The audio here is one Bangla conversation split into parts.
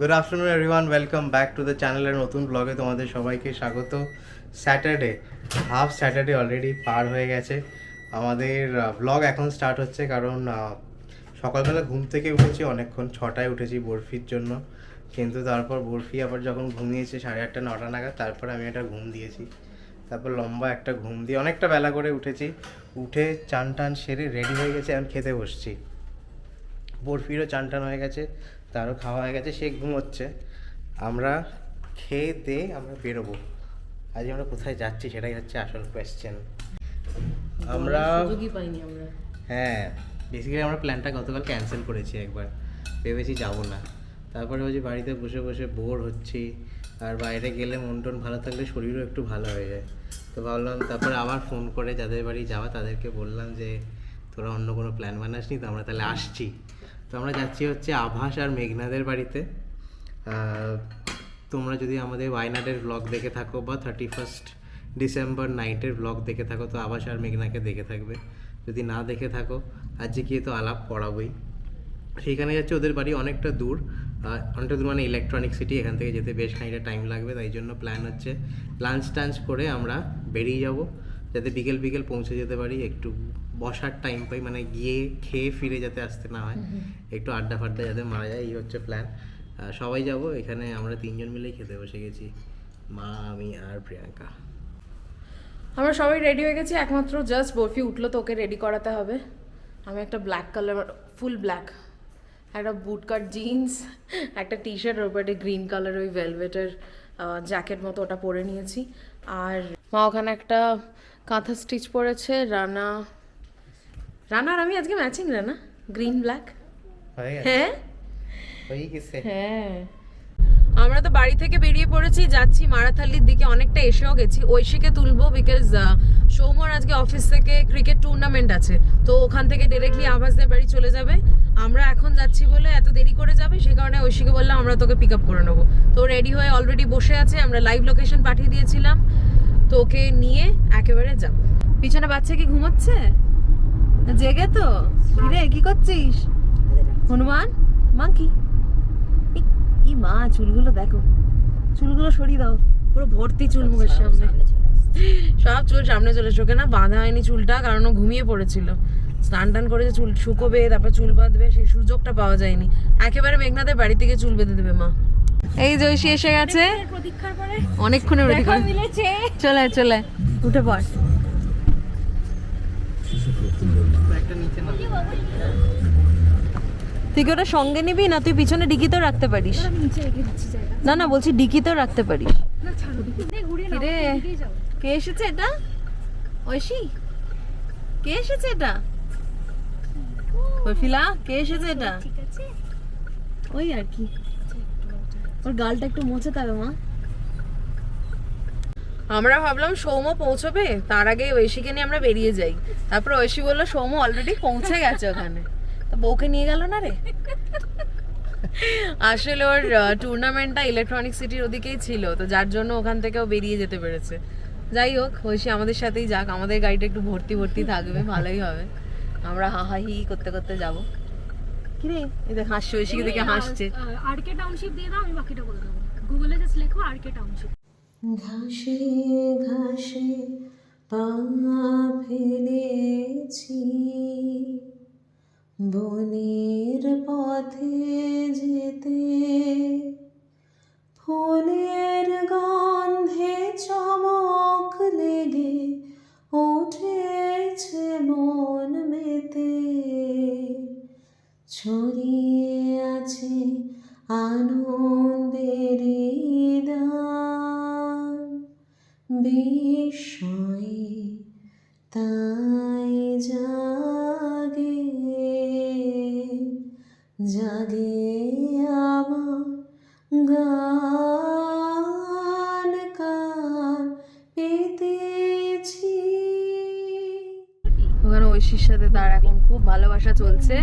Good afternoon everyone welcome back to the চ্যানেলের নতুন ব্লগে তোমাদের সবাইকে স্বাগত। স্যাটারডে হাফ স্যাটারডে অলরেডি পার হয়ে গেছে। আমাদের ব্লগ এখন স্টার্ট হচ্ছে কারণ সকালবেলা ঘুম থেকে উঠেছি, অনেকক্ষণ ছটায় উঠেছি বরফির জন্য। কিন্তু তারপর বরফি আবার যখন ঘুমিয়েছে সাড়ে আটটা, নটা নাগাদ, তারপর আমি একটা ঘুম দিয়েছি। তারপর লম্বা একটা ঘুম দিয়ে অনেকটা বেলা করে উঠেছি। উঠে চান টান সেরে রেডি হয়ে গেছে, এখন খেতে বসছি। বরফিরও চান টান হয়ে গেছে। তারও খাওয়া হয়ে গেছে সে ঘুমোচ্ছে। আমরা খেয়ে দিয়ে আমরা বেরোবো। আজ আমরা কোথায় যাচ্ছি সেটাই হচ্ছে আসল কোয়েশ্চেন আমরা পাইনি আমরা। হ্যাঁ বেসিক্যালি আমরা প্ল্যানটা গতকাল ক্যান্সেল করেছি একবার। ভেবেছি যাব না। তারপরে হচ্ছে বাড়িতে বসে বসে বোর হচ্ছি। আর বাইরে গেলে মন টন ভালো থাকলে শরীরও একটু ভালো হয়ে যায়। তো ভাবলাম তারপরে আবার ফোন করে যাদের বাড়ি যাওয়া তাদেরকে বললাম যে তোরা অন্য কোনো প্ল্যান বানাসনি? তো আমরা তাহলে আসছি। তো আমরা যাচ্ছি হচ্ছে আভাস আর মেঘনাদের বাড়িতে। তোমরা যদি আমাদের ওয়াইনাডের ব্লগ দেখে থাকো বা থার্টি ফার্স্ট ডিসেম্বর নাইটের ব্লগ দেখে থাকো, তো আভাস আর মেঘনাকে দেখে থাকবে। যদি না দেখে থাকো, আজকে গিয়ে তো আলাপ করাবোই। সেইখানে যাচ্ছে, ওদের বাড়ি অনেকটা দূর। অনেকটা দূর মানে ইলেকট্রনিক সিটি এখান থেকে যেতে বেশ খানিকটা টাইম লাগবে, তাই জন্য প্ল্যান হচ্ছে লাঞ্চ টাঞ্চ করে আমরা বেরিয়ে যাব। যাতে বিকেল বিকেল পৌঁছে যেতে পারি একটু বসার টাইম পাই মানে গিয়ে খেয়ে ফিরে যাতে আসতে না হয়। একটু আড্ডা ফাড্ডা যাতে মারা যায় এই হচ্ছে প্ল্যান সবাই যাব এখানে আমরা তিনজন মিলেই খেতে বসে গেছি মা আমি আর প্রিয়াঙ্কা। আমরা সবাই রেডি হয়ে গেছি একমাত্র জাস্ট বরফি উঠল তো ওকে রেডি করাতে হবে। আমি একটা ব্ল্যাক কালার ফুল ব্ল্যাক একটা বুট কাট জিন্স একটা টি শার্ট ওর উপরে গ্রিন কালার ওই ভেলভেটের জ্যাকেট মতো ওটা পরে নিয়েছি। আর মা ওখানে একটা কাঁথা স্টিচ পরেছে রানা। রানা আর আমি আজকে ম্যাচিং রানা। গ্রিন ব্ল্যাক হয়ে হ্যাঁ? আমরা তো বাড়ি থেকে বেরিয়ে পড়েছি যাচ্ছি মারাথালির দিকে অনেকটা এসেও গেছি। ঐশীকে তুলবো বিকজ সৌমর আজকে অফিস থেকে ক্রিকেট টুর্নামেন্ট আছে। তো ওখান থেকে ডিরেক্টলি আভাসদের বাড়ি চলে যাবে। আমরা এখন যাচ্ছি বলে এত দেরি করে যাবে সে কারণে ঐশীকে বললাম আমরা তোকে পিক আপ করে নেব। তো রেডি হয়ে অলরেডি বসে আছে আমরা লাইভ লোকেশন পাঠিয়ে দিয়েছিলাম। তো ওকে নিয়ে একেবারে যাব। পিছনে বাচ্চা কি ঘুমোচ্ছে জেগে তো? কিরে কি করছিস? হনুমান মাঙ্কি ই মা চুলগুলো দেখো। চুলগুলো সরিয়ে দাও। পুরো ভর্তি চুল মুখের সামনে সব চুল সামনে চলে চোখে না বাঁধা হয়নি চুলটা কারণ ও ঘুমিয়ে পড়েছিল। স্নান টান করেছে চুল শুকোবে তারপর চুল বাঁধবে সেই সুযোগটা পাওয়া যায়নি। একেবারে মেঘনাদের বাড়ি থেকে চুল বেঁধে দেবে মা। এই জয়সী এসে গেছে। অনেকক্ষণে করে। মিলেছে। চলে চলে। উঠে পড় তুই কি ওটা সঙ্গে নিবি না তুই পিছনে ডিকিতেও রাখতে পারিস? না না বলছি ডিকিতেও রাখতে পারিস। যাও। কে এসেছে এটা? ঐশী? কে এসেছে এটা? ফিলা কে এসেছে এটা? ওই আর কি। ওর গালটা একটু মোছে তবে, মা। আমরা ভাবলাম সৌম পৌঁছবে, তার আগে ঐশীকে নিয়ে আমরা বেরিয়ে যাই। তারপর ঐশী বলল সৌম অলরেডি পৌঁছে গেছে ওখানে। তো বউকে নিয়ে গেল না রে? আসলে ওর টুর্নামেন্টটা ইলেকট্রনিক সিটির ওদিকেই ছিল, তো যার জন্য ওখান থেকে ও বেরিয়ে যেতে পেরেছে। যাই হোক, ঐশী আমাদের সাথেই যাক, আমাদের গাড়িটা একটু ভর্তি ভর্তি থাকবে, ভালোই হবে। আমরা হা হা হি করতে করতে যাব। কিরে? এই দেখ হাসছে ঐশীকে দেখে হাসছে। আরকে টাউনশিপ দিয়ে দাও আমি বাকিটা করে দেবো। গুগলে জাস্ট লেখো আরকে টাউনশিপ ঘাসে ঘাসে পা ফেলেছি। বনের পথে যেতে ফুলের গন্ধে চমক লেগে উঠেছে মন মেতে। ছড়িয়ে আছে আনন্দের দান বিস্ময়ে তাই জাগে জাগে আমার গান কান পেতেছি ওখানে ঐশীর সাথে তার এখন খুব ভালোবাসা চলছে।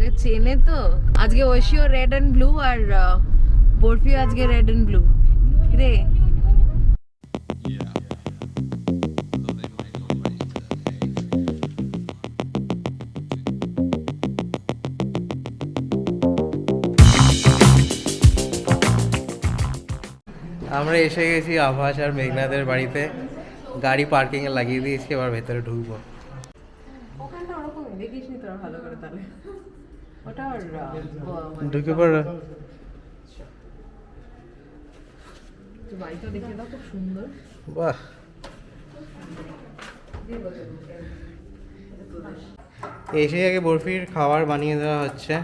ওকে চেনে তো আজকে ঐশীও রেড অ্যান্ড ব্লু আর আহ, বরফিও আজকে রেড অ্যান্ড ব্লু রে আমরা এসে গেছি আভাস আর মেঘনাদের বাড়িতে গাড়ি পার্কিংয়ে লাগিয়ে দিয়েছি এবার ভেতরে ঢুকবো ওখানটা ওরকম দেখিস নি তোরা ভালো করে তাহলে ওটা আর, ঢুকে পড়ো। তো বাড়িটা দেখে দাও খুব সুন্দর। বাহ। এসে আগে বরফির খাবার বানিয়ে দেওয়া হচ্ছে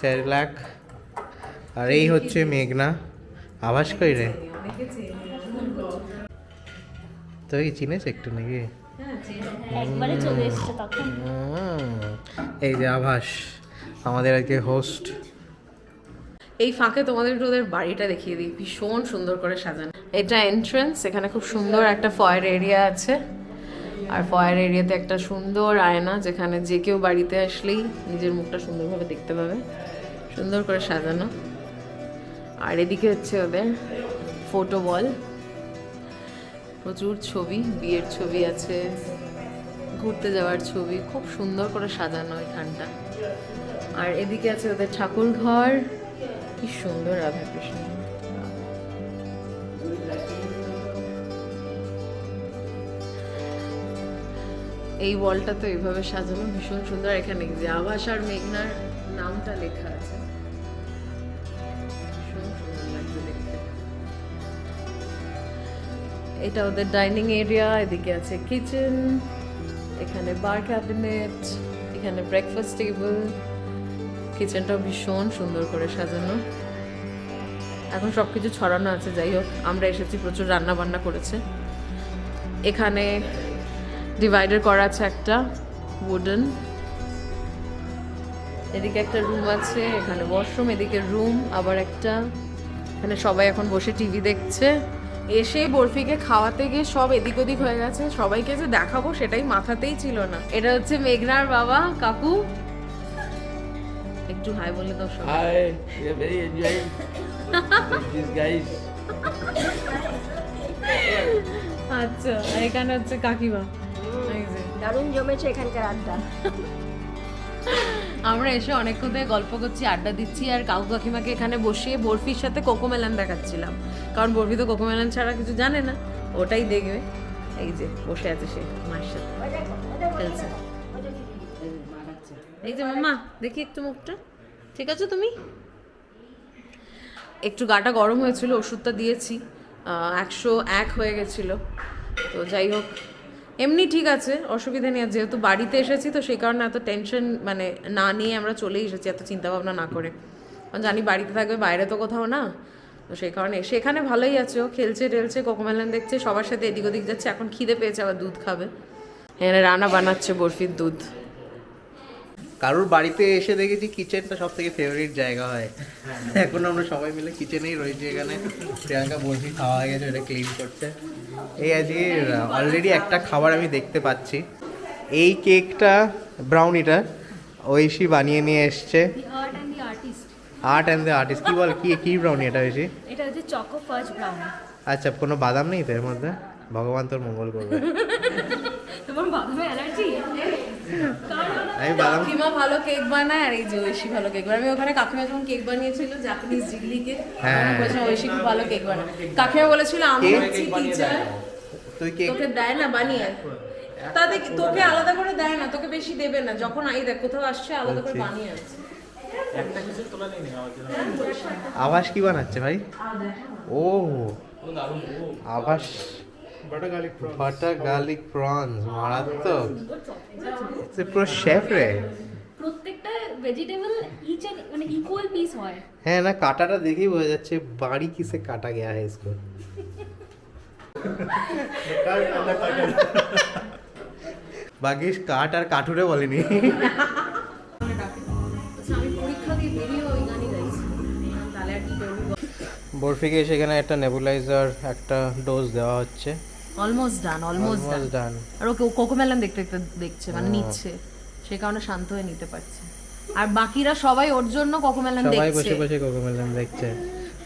স্যারলাক। আর এই হচ্ছে মেঘনা। আভাস কই রে? চেনে চিনেছ একটু নাকি? হ্যাঁ চেনে। একবারে চলে এসছে তখন। হুম, এই যে আভাস। আমাদের আজকে হোস্ট এই ফাঁকে তোমাদের ওদের বাড়িটা দেখিয়ে দিই। ভীষণ সুন্দর করে সাজানো। এটা এন্ট্রান্স এখানে খুব সুন্দর একটা ফয়ার এরিয়া আছে। আর ফয়ার এরিয়াতে একটা সুন্দর আয়না, যেখানে যে কেউ বাড়িতে আসলেই নিজের মুখটা সুন্দরভাবে দেখতে পাবে। সুন্দর করে সাজানো। আর এদিকে হচ্ছে ওদের ফটো বল প্রচুর ছবি, বিয়ের ছবি আছে, ঘুরতে যাওয়ার ছবি। খুব সুন্দর করে সাজানো এখানটা। আর এদিকে আছে ওদের ঠাকুর ঘর। কি সুন্দর রাধা কৃষ্ণ এই ওয়ালটা তো এইভাবে সাজানো ভীষণ সুন্দর। এখানে যে আভাস আর মেঘনার নামটা লেখা আছে। এটা ওদের ডাইনিং এরিয়া, এদিকে আছে কিচেন, এখানে বার ক্যাবিনেট, এখানে ব্রেকফাস্ট টেবিল কিচেনটাও ভীষণ সুন্দর করে সাজানো। এখন সব কিছু ছড়ানো আছে, যাই হোক, আমরা এসেছি, প্রচুর রান্না বান্না করেছে। এখানে ডিভাইডার করা আছে একটা উডেন এদিকে একটা রুম আছে, এখানে ওয়াশরুম এদিকে রুম আবার একটা। এখানে সবাই এখন বসে টিভি দেখছে। এসে বরফিকে খাওয়াতে গিয়ে সব এদিক ওদিক হয়ে গেছে। সবাইকে যে দেখাবো সেটাই মাথাতেই ছিল না। এটা হচ্ছে মেঘনার বাবা, কাকু। একটু হাই বলে দাও সবাই। Hi, we are very enjoying these guys. আচ্ছা এখানে হচ্ছে কাকিমা। দারুণ জমেছে এখানকার আড্ডা। আমরা এসে অনেকক্ষণ থেকে গল্প করছি আড্ডা দিচ্ছি আর কাকু কাকিমাকে এখানে বসিয়ে বরফির সাথে কোকোমেলান দেখাচ্ছিলাম। কারণ বরফি তো কোকোমেলান ছাড়া কিছু জানে না ওটাই দেখবে। এই যে বসে আছে সে মায়ের সাথে। এই যে মামা দেখি একটু মুখটা। ঠিক আছে তুমি? একটু গাটা গরম হয়েছিল, ওষুধটা দিয়েছি। একশো এক হয়ে গেছিল। তো যাই হোক, এমনি ঠিক আছে, অসুবিধা নেই। যেহেতু বাড়িতে এসেছি, তো সেই কারণে এত টেনশন মানে না নিয়ে আমরা চলেই এসেছি, এত চিন্তা ভাবনা না করে। কারণ জানি বাড়িতে থাকবে, বাইরে তো কোথাও না। তো সেই কারণে সেখানে ভালোই আছে। ও খেলছে, টেলছে, কোকোমেলান দেখছে, সবার সাথে এদিক ওদিক যাচ্ছে। এখন খিদে পেয়েছে, আবার দুধ খাবে। এখানে রান্না বানাচ্ছে বরফির দুধ। কারোর বাড়িতে এসে দেখেছি কিচেনটা সব থেকে ফেভারিট জায়গা হয়। এখন আমরা সবাই মিলে কিচেনেই রয়েছি এখানে। প্রিয়াঙ্কা বলছি খাওয়া হয়ে গেছে এটা ক্লিন করছে। এই আজকে অলরেডি একটা খাবার আমি দেখতে পাচ্ছি। এই কেকটা ব্রাউনিটা ঐশী বানিয়ে নিয়ে এসছে। And art and the artist কি বল কি কি ব্রাউনি এটা ঐশী? এটা হচ্ছে চকো ফাজ ব্রাউনি আচ্ছা কোনো বাদাম নেই তো এর মধ্যে? ভগবান তোর মঙ্গল করবে। তোমার বাদামে অ্যালার্জি আমি বাদাম কাকিমা ভালো কেক বানায় আর এই যে ঐশী ভালো কেক বানায়। আমি ওখানে কাকিমা যখন কেক বানিয়েছিল জাপানিজ জিগলি কেক হ্যাঁ। আমি ঐশী খুব ভালো কেক বানায়। কাকিমা বলেছিল আমি কেক হচ্ছি টিচার তুই কেক তোকে দেয় না বানিয়ে। তাতে কি- তোকে আলাদা করে দেয় না তোকে বেশি দেবে না। যখন আই দেখ কোথাও আসছে আলাদা করে আচ্ছা। বানিয়ে আনছে। আভাস কি বানাচ্ছে ভাই? ও। আভাস। বাটার গার্লিক প্রনস মারাত্মক। সে পুরো শেফ রে। প্রত্যেকটা ভেজিটেবল ইচ এন্ড মানে ইকুয়াল পিস হয়। হ্যাঁ না কাটাটা দেখেই বোঝা যাচ্ছে বাড়ি কিসে কাটা গেয়া হ্যায় ইসকো বাগিস কাট আর কাঠুরে বলেনি। বরফিকে সেখানে একটা নেবুলাইজার একটা ডোজ দেওয়া হচ্ছে। অলমোস্ট ডান অলমোস্ট ডান আর ওকে কোকোমেলন দেখতে দেখতে দেখছে মানে নিচ্ছে। সে কারণে শান্ত হয়ে নিতে পারছে। আর বাকিরা সবাই ওর জন্য কোকোমেলন সবাই বসে বসে কোকোমেলন দেখছে।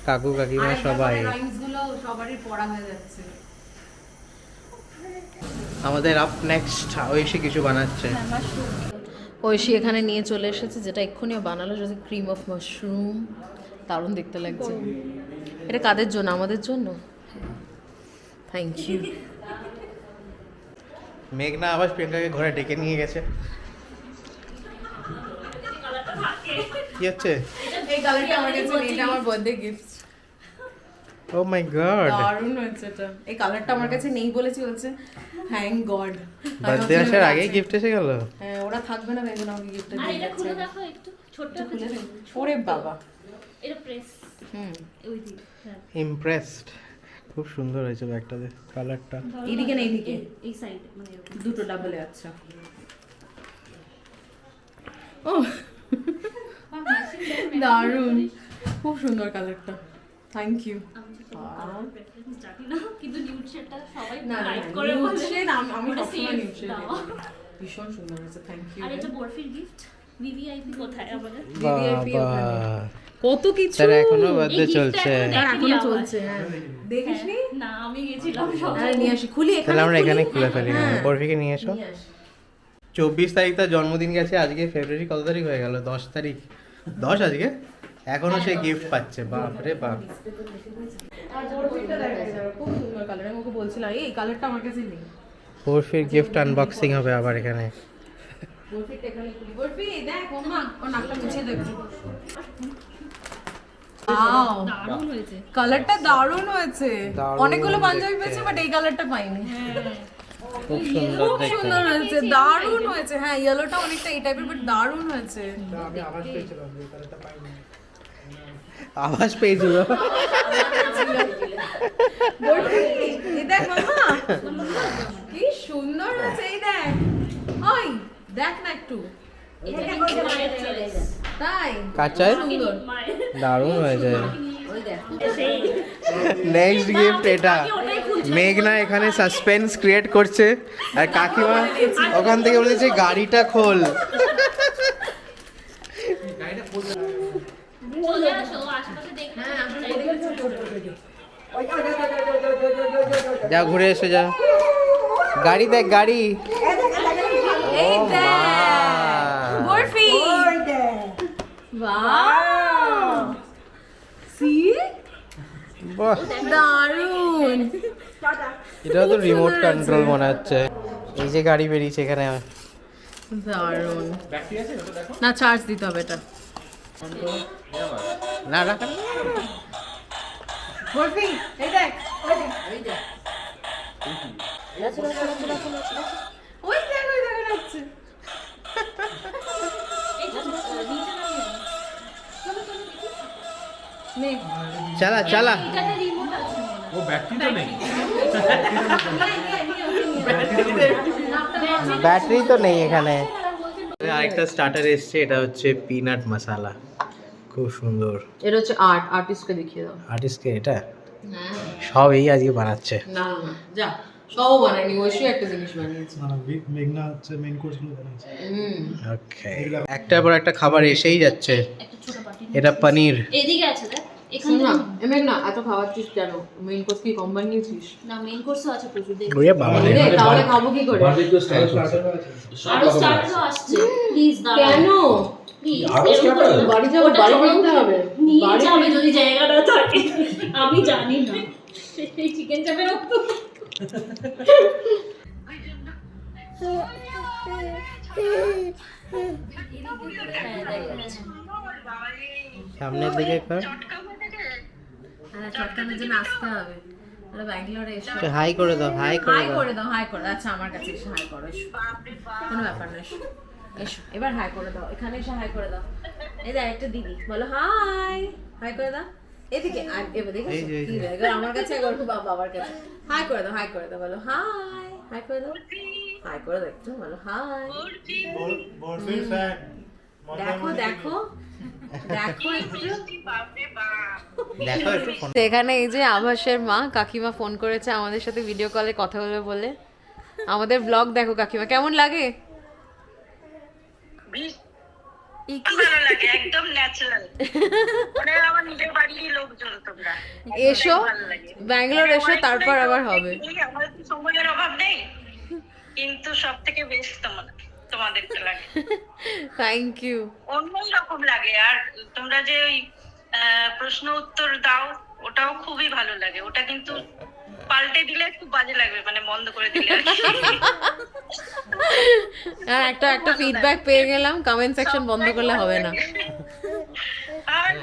কাকু কাকিমা সবাই। গুলো সবারই পড়া হয়ে যাচ্ছে। আমাদের আপ নেক্সট ঐশী কিছু বানাচ্ছে। ঐশী এখানে নিয়ে চলে এসেছে যেটা এক্ষুনি বানালো সেটা ক্রিম অফ মাশরুম দারুণ দেখতে লাগছে। এটা কাদের জন্য? আমাদের জন্য? থ্যাংক ইউ মেঘনা আবার প্রিয়াঙ্কাকে ঘরে ডেকে নিয়ে গেছে। কি হচ্ছে? এই কালারটা আমার কাছে নেই এটা আমার birthday gift oh my god দারুণ হয়েছে এটা। এই কালারটা আমার কাছে নেই বলেছি বলছে থ্যাংক গড বার্থডে আসার আগেই গিফট এসে গেল? হ্যাঁ ওরা থাকবে না ভেবে না আমাকে গিফটটা দিয়ে এটা যাচ্ছে খুলে দেখো একটু ছোট্ট একটা খুলে। ওরে বাবা। এটা প্রেস হুম। ওই দিক ইমপ্রেসড খুব সুন্দর হয়েছে ব্যাগটাতে কালারটা। এইদিকে না এইদিকে এই সাইড মানে এরকম। দুটো ডাবলে আচ্ছা। ও। দারুণ। খুব সুন্দর কালারটা। থ্যাংক ইউ কিন্তু নিউড শেডটা সবাই লাইক করে nude বলে। shade আমি সবসময়। দিই। ভীষণ সুন্দর হয়েছে থ্যাংক ইউ আর এটা বরফির গিফট ভিভিআইপি কোথায় আমাদের? বাবা। কত কিছু? এখনও চলছে। এখনও চলছে হ্যাঁ। দেখিস নি? না আমি গেছিলাম হ্যাঁ নিয়ে আসি খুলি এখানে তাহলে আমরা এখানে খুলে ফেলি হ্যাঁ। বরফিকে নিয়ে এসো। চব্বিশ তারিখ তার জন্মদিন গেছে আজকে ফেব্রুয়ারি কত তারিখ হয়ে গেল? দশ তারিখ। দশ আজকে? এখনও সে গিফট পাচ্ছে বাপ রে বাপ। এই কালারটা আমার কাছে নেই বরফির গিফট আনবক্সিং হবে আবার এখানে। বরফি দেখ ও নাকটা মুছিয়ে দেখ! দারুণ হয়েছে। কালারটা দারুণ হয়েছে। অনেকগুলো পাঞ্জাবি। পেয়েছি বাট এই কালারটা পাইনি। খুব সুন্দর দেখতে। সুন্দর হয়েছে। দারুণ হয়েছে। হ্যাঁ ইয়েলোটা অনেকটা এই টাইপের বাট দারুণ হয়েছে। আওয়াজ পেয়েছিল। দেখ মামা কি সুন্দর হয়েছে এই দেখ। ওই দেখ না একটু। তাই কাঁচায় সুন্দর। দারুণ হয়েছে। নেক্সট গিফট এটা। মেঘনা এখানে সাসপেন্স ক্রিয়েট করছে। আর কাকিমা ওখান থেকে বলেছে গাড়িটা খোল। দেখতে যা ঘুরে এসে যা। গাড়ি দেখ গাড়ি এই ও দেখ মা। বরফি বাহ সি বাহ। দারুণ। এটা তো রিমোট কন্ট্রোল মনে হচ্ছে। এই যে গাড়ি বেরিয়েছে এখানে। দারুণ। না চার্জ দিতে হবে এটা। না রাখ বরফি এই দেখ ওই দেখ ওই দেখা। চালা চালা। ও ব্যাটারি তো নেই। ব্যাটারি তো নেই এখানে। আরেকটা স্টার্টার এসছে এটা হচ্ছে পিনাট মশালা খুব সুন্দর। এটা হচ্ছে আর্ট আর্টিস্টকে দেখিয়ে দাও। আর্টিস্টকে এটা? সব এই আজকে বানাচ্ছে। না না যা বানায়নি একটা জিনিস বানিয়েছে। মেঘনা হচ্ছে মেন কোর্সগুলো বানাচ্ছে হুম। ওকে একটার পর একটা খাবার এসেই যাচ্ছে। এটা পনির। এদিকে আছে দেখ। না এমএক না এত খাওয়াচ্ছিস কেন? মেইন কোর্স কি কম বানিয়েছিস? না মেইন কোর্সও আছে প্রচুর দেখ ওরে বাবা রে। রে, তাহলে খাব কি করে? আরও স্টার্টারও আসছে। প্লিজ কেন? বাড়ি যাব বাড়ি করতে হবে। নিয়ে যাবে যদি জায়গা থাকে। আমি জানি না। সেই চিকেন সামনের দিকে কর চটকানোর জন্য আসতে হবে। তাহলে ব্যাঙ্গালোরে এসো। হাই করে দাও হাই করে হাই দাও। করে দাও হাই করে। আচ্ছা আমার কাছে এসে হাই করো এসো। কোনো ব্যাপার না এসো। এসো এবার হাই করে দাও। এখানে এসে হাই করে দাও। এই দেখ একটা দিদি। বলো হাই হাই করে দাও। এদিকে আর এবার দেখো এই যে, এই যে। কি রে, আমার কাছে একবার বাবা বাবার কাছে। হাই করে দাও হাই করে দাও। বলো হাই হাই করে দাও। হাই করে দাও একটু বলো হাই দেখো দেখো। সেখানে এই যে আভাসের মা কাকিমা ফোন করেছে আমাদের সাথে ভিডিও কলে কথা বলবে বলে। আমাদের ব্লগ দেখো কাকিমা কেমন লাগে? ই কি? ভালো লাগে একদম ন্যাচারাল আমার নিজের বাড়িরই লোকজন তোমরা। এসো ব্যাঙ্গালোর এসো তারপর আবার হবে। কিন্তু সব থেকে বেস্ট তোমার তোমাদেরকে লাগে। থ্যাংক ইউ অন্যই রকম লাগে। আর তোমরা যে ওই আহ, প্রশ্ন উত্তর দাও ওটাও খুবই ভালো লাগে। ওটা কিন্তু পাল্টে দিলে খুব বাজে লাগবে মানে বন্ধ করে দিলে আর হ্যাঁ একটা একটা ফিডব্যাক পেয়ে গেলাম। কমেন্ট সেকশন বন্ধ করলে হবে না। আর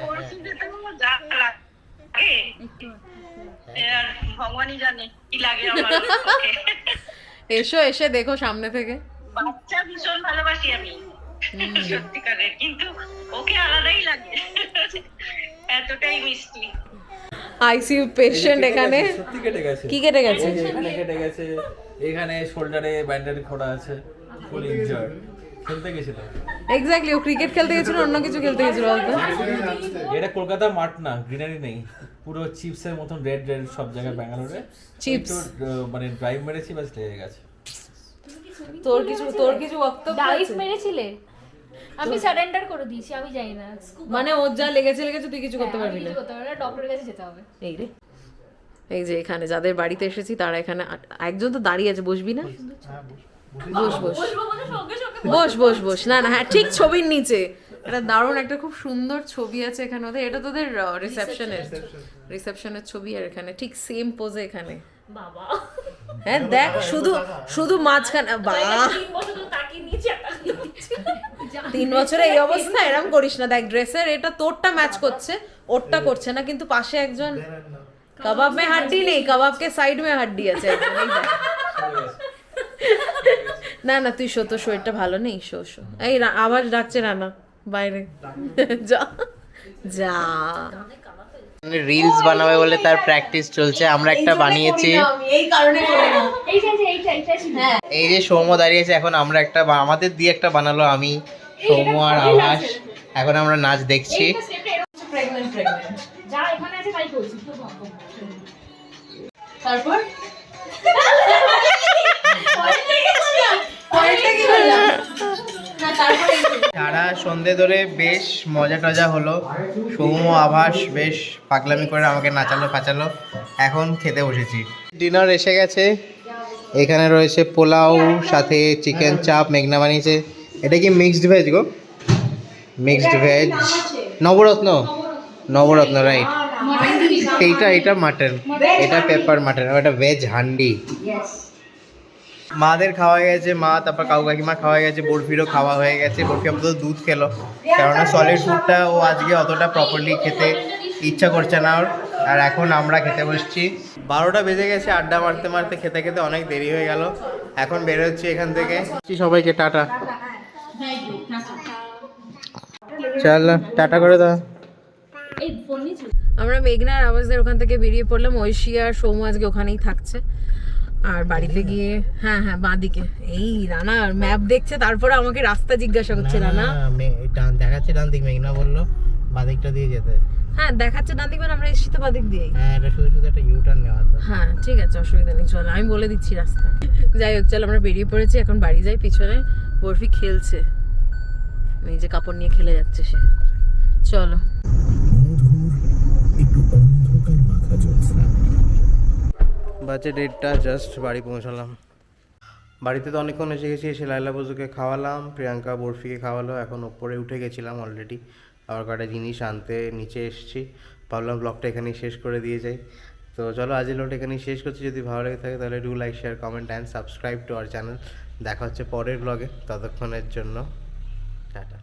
যা লাগে। আর ভগবানই জানে কি লাগে আমার। এসো এসে দেখো সামনে থেকে। বাচ্চা ভীষণ ভালোবাসি আমি। সত্যিকারের। কিন্তু ওকে আলাদাই লাগে। এতটাই মিষ্টি। আইসিইউ পেশেন্ট এখানে। সত্যি কেটে গেছে। কি কেটে গেছে? এখানে কেটে গেছে এখানে শোল্ডারে ব্যান্ডেড খোড়া আছে ফুল ইনজার্ড খেলতে গেছিল। এক্স্যাক্টলি ও ক্রিকেট খেলতে গেছিল অন্য কিছু খেলতে গেছিল বলতো। এটা কলকাতা মাঠ না গ্রিনারি নেই। পুরো চিপসের মতন রেড রেড সব জায়গায় ব্যাঙ্গালোরে. একটু, মানে ড্রাইভ মেরেছি বাস লেগে গেছে। তোর কিছু তোর কিছু বক্তব্য আছে? মেরেছিলে? আমি সারেন্ডার করে দিয়েছি আমি জানি না। মানে ওর যা লেগেছে লেগেছে তুই কিছু করতে পারবি না। কিছু করতে পারবে না ডক্টরের কাছে যেতে হবে। এই রে। এই যে এখানে যাদের বাড়িতে এসেছি তারা এখানে একজন তো দাঁড়িয়ে আছে বসবি না? বস বস বস। বস বস না না হ্যাঁ ঠিক ছবির নিচে। এটা দারুণ একটা খুব সুন্দর ছবি আছে এখানে ওদের। এটা তোদের রিসেপশনের রিসেপশনের ছবি আর এখানে ঠিক সেম পোজে এখানে। বাবা। হ্যাঁ দেখ শুধু শুধু মাঝখানে বাহ। তিন বছর এই অবস্থা এরম করিস না। দেখ ড্রেসের এটা তোরটা ম্যাচ করছে ওরটা করছে না কিন্তু পাশে একজন কাবাব মে হাড্ডি নেই কাবাব কে সাইড মে হাড্ডি আছে। না না তুই শো তো শরীরটা ভালো নেই শো শো। এই রা- আওয়াজ ডাকছে রানা বাইরে। যা। যা। রিলস বানাবে বলে তার প্র্যাকটিস চলছে। আমরা একটা বানিয়েছি। এই কারণে করে না। এইটা যে এইটা এইটা এই যে সৌম্য দাঁড়িয়েছে এখন আমরা একটা আমাদের দিয়ে একটা বানালো আমি সৌম্য আর আভাস। এখন আমরা নাচ দেখছি। এইটা স্টেপটা এরকম প্রেগন্যান্ট প্রেগন্যান্ট যা এখানে আছে তাই করছি তারপর? কি হলো হ্যাঁ তারপরে সারা সন্ধে ধরে বেশ মজা টজা হলো। সৌম্য আভাস বেশ পাগলামি করে আমাকে নাচালো ফাচালো। এখন খেতে বসেছি। ডিনার এসে গেছে। এখানে রয়েছে পোলাও সাথে চিকেন চাপ মেঘনা বানিয়েছে। এটা কি মিক্সড ভেজ গো? Mixed veg navratan. Navratan right এইটা এটা মাটন এটা পেপার মাটন এটা ভেজ হান্ডি। মাদের খাওয়া গেছে, মা, তারপর কাকু কাকিমা খাওয়া গেছে, বরফিরও খাওয়া হয়ে গেছে। বরফি আপাতত দুধ খেলো। কেননা সলিড ফুডটা ও আজকে অতটা প্রপারলি খেতে ইচ্ছা করছে না ওর। আর এখন আমরা খেতে বসছি। বারোটা বেজে গেছে, আড্ডা মারতে মারতে খেতে খেতে অনেক দেরি হয়ে গেল। এখন বেরোচ্ছি এখান থেকে। সবাইকে, টাটা। চল, টাটা করে দাও। আমরা মেঘনার আওয়াজদের ওখান থেকে বেরিয়ে পড়লাম ঐশী আর সৌম আজকে ওখানেই থাকছে। আর বাড়িতে গিয়ে হ্যাঁ হ্যাঁ বাঁদিকে। এই রানা ম্যাপ দেখছে তারপরে আমাকে রাস্তা জিজ্ঞাসা করছে রানা। ডান দেখাচ্ছে ডান দিক মেঘনা বলল বাদিকটা দিয়ে যেতে। হ্যাঁ দেখাচ্ছে ডান দিক মানে আমরা এসছি তো বাদিক দিয়েই। হ্যাঁ এটা শুধু শুধু একটা ইউটার্ন নেওয়া হ্যাঁ ঠিক আছে অসুবিধা নেই চলো আমি বলে দিচ্ছি রাস্তা। যাই হোক চলো আমরা বেরিয়ে পড়েছি এখন বাড়ি যাই পিছনে বরফি খেলছে। এই যে কাপড় নিয়ে খেলে যাচ্ছে সে। চলো। বাজে ডেটটা জাস্ট বাড়ি পৌঁছালাম। বাড়িতে তো অনেকক্ষণ এসে গেছি, এসে লাইলা বজুকে খাওয়ালাম, প্রিয়াঙ্কা বরফিকে খাওয়ালো, এখন ওপরে উঠে গেছিলাম অলরেডি আবার কটা জিনিস আনতে নিচে এসেছি। ভাবলাম ব্লগটা এখানেই শেষ করে দিয়ে যাই। তো চলো আজকের ব্লগটা এখানেই শেষ করছি। যদি ভালো লেগে থাকে তাহলে do like share comment and subscribe to our channel দেখা হচ্ছে পরের ব্লগে ততক্ষণের জন্য, টাটা।